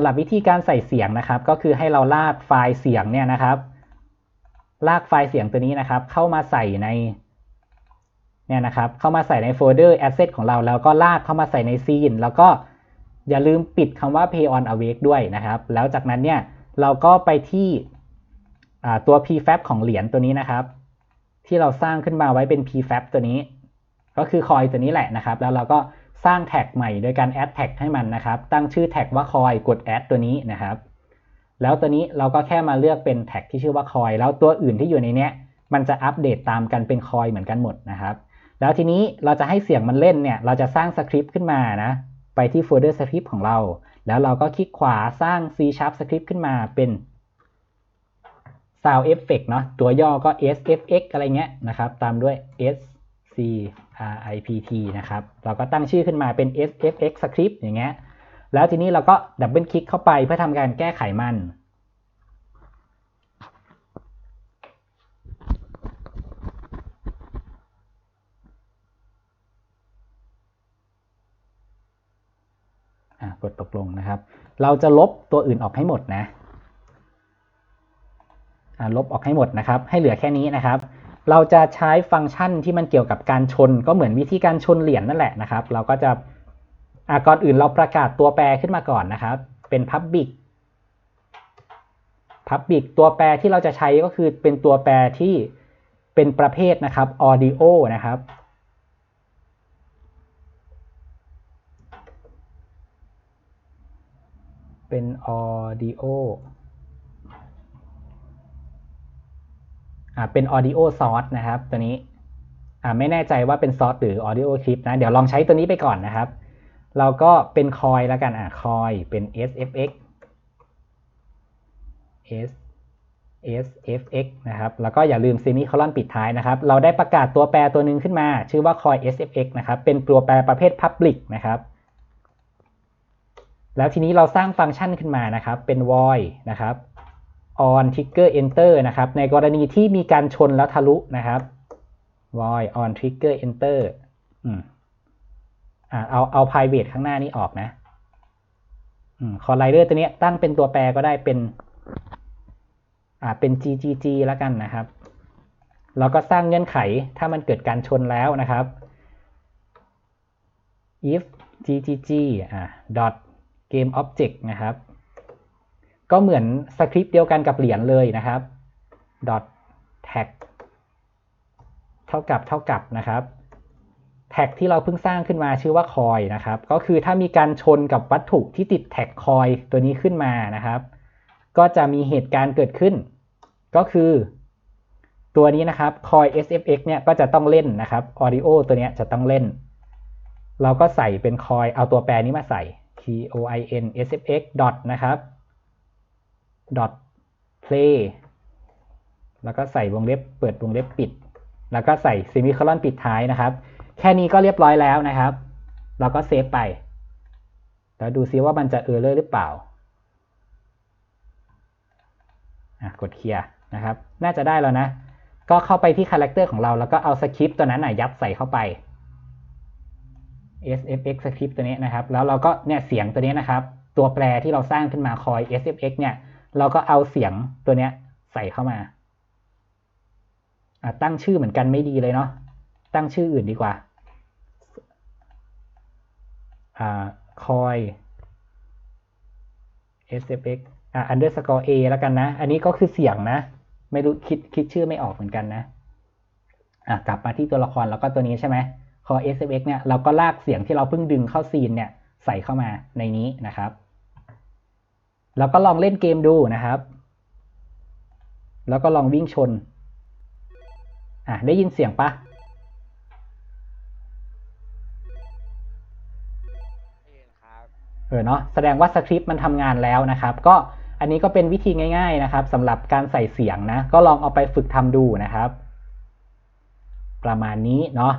ำหรับวิธีการใส่เสียงนะครับ ก็คือให้เราลากไฟล์เสียงเนี่ยนะครับ ลากไฟล์เสียงตัวนี้นะครับ เข้ามาใส่ในเนี่ยนะครับ เข้ามาใส่ในโฟลเดอร์ asset ของเราแล้วก็ลากเข้ามาใส่ในซีนแล้วก็อย่าลืมปิดคำว่า pay on awake ด้วยนะครับ แล้วจากนั้นเนี่ยเราก็ไปที่ตัว prefab ของเหรียญตัวนี้นะครับ ที่เราสร้างขึ้นมาไว้เป็น prefab ตัวนี้ ก็คือคอยตัวนี้แหละนะครับ แล้วเราก็ สร้างแท็กใหม่โดยการ add tag ให้มันนะครับ ตั้งชื่อแท็กว่าคอยกด add ตัวนี้นะครับ แล้วตัวนี้เราก็แค่มาเลือกเป็นแท็กที่ชื่อว่าคอย แล้วตัวอื่นที่อยู่ในเนี้ยมันจะอัปเดตตามกันเป็นคอยเหมือนกันหมดนะครับ แล้วทีนี้เราจะให้เสียงมันเล่นเนี่ย เราจะสร้างสคริปต์ขึ้นมานะ ไปที่โฟลเดอร์สคริปต์ของเรา แล้วเราก็คลิกขวาสร้าง C Sharp Script ขึ้นมาเป็น Sound Effect เนาะ ตัวย่อก็ SFX อะไรเงี้ยนะครับ ตามด้วย S C R I P T นะครับ เราก็ตั้งชื่อขึ้นมาเป็น SFX Script อย่างเงี้ย แล้วทีนี้เราก็ดับเบิลคลิกเข้าไปเพื่อทำการแก้ไขมัน กดตกลงนะครับ เราจะลบตัวอื่นออกให้หมดนะลบออกให้หมดนะครับ ให้เหลือแค่นี้นะครับ เราจะใช้ฟังก์ชันที่มันเกี่ยวกับการชน ก็เหมือนวิธีการชนเหรียญนนั่นแหละนะครับ เราก็จะก่อนอื่นเราประกาศตัวแปรขึ้นมาก่อนนะครับ เป็น public public ตัวแปรที่เราจะใช้ก็คือเป็นตัวแปรที่เป็นประเภทนะครับ audio นะครับ เป็น audio อ่าเป็น audio source นะครับ ตัวนี้อ่าไม่แน่ใจว่าเป็น source หรือ audio clip นะ เดี๋ยวลองใช้ตัวนี้ไปก่อนนะครับ เราก็เป็นคอยแล้วกันอ่าคอยเป็น sfx s sfx นะครับ แล้วก็อย่าลืม semicolon ปิดท้ายนะครับ เราได้ประกาศตัวแปรตัวหนึ่งขึ้นมา ชื่อว่า coy sfx นะครับ เป็นตัวแปรประเภท public นะครับ แล้วทีนี้เราสร้างฟังก์ชันขึ้นมานะครับ เป็น void นะครับ on trigger enter นะครับ ในกรณีที่มีการชนแล้วทะลุนะครับ void on trigger enter อ่าเอาเอา private ข้างหน้านี้ออกนะอืม collider ตัวนี้ตั้งเป็นตัวแปรก็ได้เป็น อ่าเป็น ggg แล้วกันนะครับเราก็สร้างเงื่อนไขถ้ามันเกิดการชนแล้วนะครับ if ggg อ่า dot game object นะครับ ก็เหมือนสคริปต์เดียวกันกับเหรียญเลยนะครับ dot tag เท่ากับเท่ากับนะครับ แท็กที่เราเพิ่งสร้างขึ้นมาชื่อว่าคอยนะครับ ก็คือถ้ามีการชนกับวัตถุที่ติดแท็กคอยตัวนี้ขึ้นมานะครับ ก็จะมีเหตุการณ์เกิดขึ้น ก็คือ ตัวนี้นะครับคอย SFX เนี่ยก็จะต้องเล่นนะครับ Audio ตัวนี้จะต้องเล่น เราก็ใส่เป็นคอยเอาตัวแปรนี้มาใส่ t o i n s f x นะครับ dot play แล้วก็ใส่วงเล็บเปิดวงเล็บปิด แล้วก็ใส่ semicolon ปิดท้ายนะครับ แค่นี้ก็เรียบร้อยแล้วนะครับ เราก็เซฟไป แล้วดูซิว่ามันจะเออร์เลอร์หรือเปล่ากดเคลียร์นะครับ น่าจะได้แล้วนะ ก็เข้าไปที่คาแรคเตอร์ของเรา แล้วก็เอาสคริปต์ตัวนั้นนะยัดใส่เข้าไป sfx script ตัวนี้นะครับ แล้วเราก็เนี่ยเสียงตัวนี้นะครับ ตัวแปรที่เราสร้างขึ้นมาคอย sfx เนี่ย เราก็เอาเสียงตัวเนี้ยใส่เข้ามาตั้งชื่อเหมือนกันไม่ดีเลยเนาะตั้งชื่ออื่นดีกว่าคอย sfx อ่า underscore a แล้วกันนะ อันนี้ก็คือเสียงนะ ไม่รู้คิดคิดชื่อไม่ออกเหมือนกันนะอะกลับมาที่ตัวละครแล้วก็ตัวนี้ใช่ไหมคอ SFX เนี่ยเราก็ลากเสียงที่เราเพิ่งดึงเข้าซีนเนี่ยใส่เข้ามาในนี้นะครับ แล้วก็ลองเล่นเกมดูนะครับ แล้วก็ลองวิ่งชน อะ ได้ยินเสียงปะเออเนาะแสดงว่าสคริปต์มันทำงานแล้วนะครับ ก็อันนี้ก็เป็นวิธีง่าย ๆนะครับสำหรับการใส่เสียงนะ ก็ลองเอาไปฝึกทำดูนะครับ ประมาณนี้เนาะ